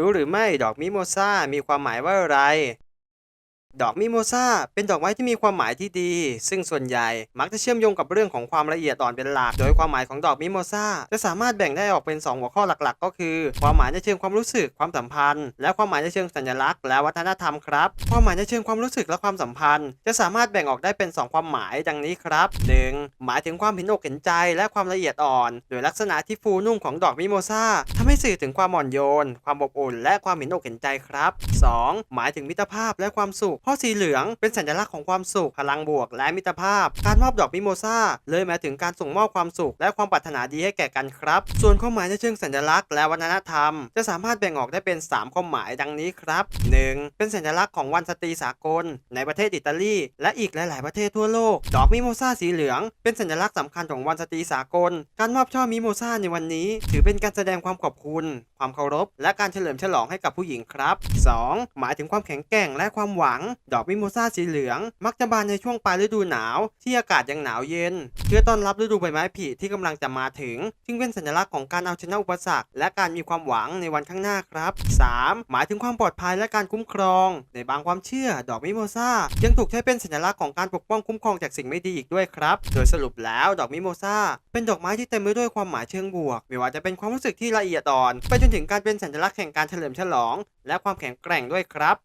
รู้หรือไม่ดอกมิโมซามีความหมายว่าอะไร ดอกมิโมซาเป็นดอกไม้ที่มีความหมายที่ดี ซึ่งส่วนใหญ่มักจะเชื่อมโยงกับเรื่องของความละเอียดอ่อนเป็นหลัก โดยความหมายของดอกมิโมซาจะสามารถแบ่งได้ออกเป็น 2 หัวข้อหลักๆ ก็คือ ความหมายในเชิงความรู้สึกความสัมพันธ์ และความหมายในเชิงสัญลักษณ์และวัฒนธรรมครับ ความหมายในเชิงความรู้สึกและความสัมพันธ์ จะสามารถแบ่งออกได้เป็น 2 ความหมายดังนี้ครับ 1. หมายถึงความเห็นอกเห็นใจและความละเอียดอ่อน โดยลักษณะที่ฟูนุ่มของดอกมิโมซาทำให้สื่อถึงความอ่อนโยน ความอบอุ่น และความเห็นอกเห็นใจครับ 2. หมายถึงมิตรภาพและความสุขเพราะสีเหลืองเป็นสัญลักษณ์ของความสุขพลังบวก และมิตรภาพ การมอบดอกมิโมซาเลยหมายถึงการส่งมอบความสุข และความปรารถนาดีให้แก่กันครับ ส่วนความหมายในเชิงสัญลักษณ์และวัฒนธรรม จะสามารถแบ่งออกได้เป็น 3 ความหมายดังนี้ครับ 1. เป็นสัญลักษณ์ของวันสตรีสากล ในประเทศอิตาลี และอีกหลาย ๆ ประเทศทั่วโลก ดอกมิโมซาสีเหลือง เป็นสัญลักษณ์สำคัญของวันสตรีสากล การมอบช่อมิโมซาในวันนี้ ถือเป็นการแสดงความขอบคุณ ความเคารพ และการเฉลิมฉลองให้กับผู้หญิงครับ 2. หมายถึงความแข็งแกร่งและความหวังดอกมิโมซาสีเหลือง มักจะบานในช่วงปลายฤดูหนาว ที่อากาศยังหนาวเย็น เพื่อต้อนรับฤดูใบไม้ผลิที่กำลังจะมาถึงจึงเป็นสัญลักษณ์ของการเอาชนะอุปสรรคและการมีความหวังในวันข้างหน้าครับ 3. หมายถึงความปลอดภัยและการคุ้มครอง ในบางความเชื่อ ดอกมิโมซายังถูกใช้เป็นสัญลักษณ์ของการปกป้องคุ้มครองจากสิ่งไม่ดีอีกด้วยครับ โดยสรุปแล้วดอกมิโมซาเป็นดอกไม้ที่เต็มไปด้วยความหมายเชิงบวก ไม่ว่าจะเป็นความรู้สึกที่ละเอียดอ่อน ไปจนถึงการเป็นสัญลักษณ์แห่งการเฉลิมฉลอง และความแข็งแกร่งด้วยครับ